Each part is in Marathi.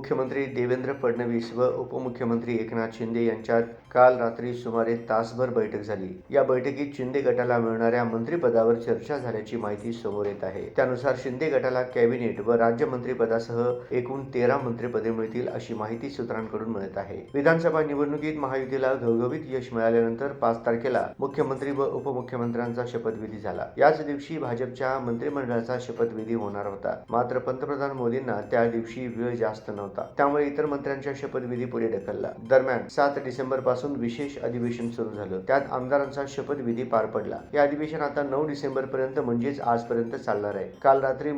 मुख्यमंत्री देवेंद्र फडणवीस व उपमुख्यमंत्री एकनाथ शिंदे यांच्यात काल रात्री सुमारे तासभर बैठक झाली. या बैठकीत शिंदे गटाला मिळणाऱ्या मंत्रिपदावर चर्चा झाल्याची माहिती समोर येत आहे. त्यानुसार शिंदे गटाला कॅबिनेट व राज्यमंत्रीपदासह एकूण तेरा मंत्रिपदे मिळतील अशी माहिती सूत्रांकडून मिळत आहे. विधानसभा निवडणुकीत महायुतीला घवघवीत यश मिळाल्यानंतर पाच तारखेला मुख्यमंत्री व उपमुख्यमंत्र्यांचा शपथविधी झाला. याच दिवशी भाजपच्या मंत्रिमंडळाचा शपथविधी होणार होता. मात्र पंतप्रधान मोदींना त्या दिवशी वेळ जास्त नव्हता. त्यामुळे इतर मंत्र्यांच्या शपथविधी पुढे ढकलला. दरम्यान सात डिसेंबरपासून विशेष अधिवेशन सुरू झालं. त्यात आमदारांचा शपथविधी पार पडला. हे अधिवेशन आता नऊ डिसेंबर पर्यंत म्हणजेच आजपर्यंत चालणार आहे. काल रात्री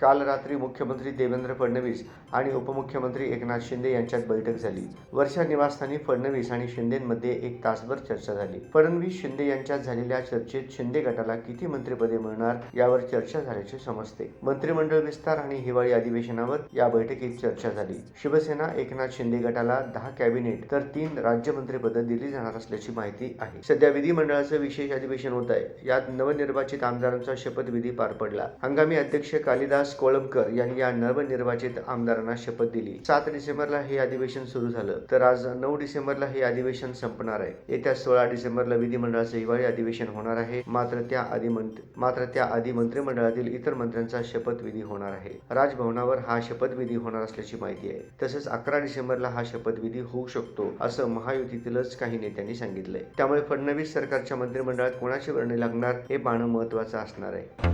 काल रात्री मुख्यमंत्री देवेंद्र फडणवीस आणि उपमुख्यमंत्री एकनाथ शिंदे यांच्यात बैठक झाली. वर्षा निवासस्थानी फडणवीस आणि शिंदेमध्ये एक तासभर चर्चा झाली. फडणवीस शिंदे यांच्यात झालेल्या चर्चेत शिंदे गटाला किती मंत्रिपदे मिळणार यावर चर्चा झाल्याचे समजते. मंत्रिमंडळ विस्तार आणि हिवाळी अधिवेशनावर या बैठकीत चर्चा झाली. शिवसेना एकनाथ शिंदे गटाला दहा कॅबिनेट तर तीन राज्यमंत्रीपदं दिली जाणार असल्याची माहिती आहे. सध्या विधिमंडळाचं विशेष अधिवेशन होत आहे. यात नवनिर्वाचित आमदारांचा शपथविधी पार पडला. हंगामी अध्यक्ष कालिदास कोळंबकर यांनी या नवनिर्वाचित आमदारांना शपथ दिली. सात डिसेंबरला हे अधिवेशन सुरू झालं तर आज नऊ डिसेंबरला हे अधिवेशन संपणार आहे. येत्या सोळा डिसेंबरला विधिमंडळाचं हिवाळी अधिवेशन होणार आहे. मात्र त्या आधी मात्र त्या आधी मंत्रिमंडळातील इतर मंत्र्यांचा शपथविधी होणार आहे. राजभवनावर हा शपथविधी होणार असल्याची माहिती माहिती आहे. तसंच अकरा डिसेंबरला हा शपथविधी होऊ शकतो असं महायुतीतीलच काही नेत्यांनी सांगितलंय. त्यामुळे फडणवीस सरकारच्या मंत्रिमंडळात कोणाची वर्णी लागणार हे पाहणं महत्वाचं असणार आहे.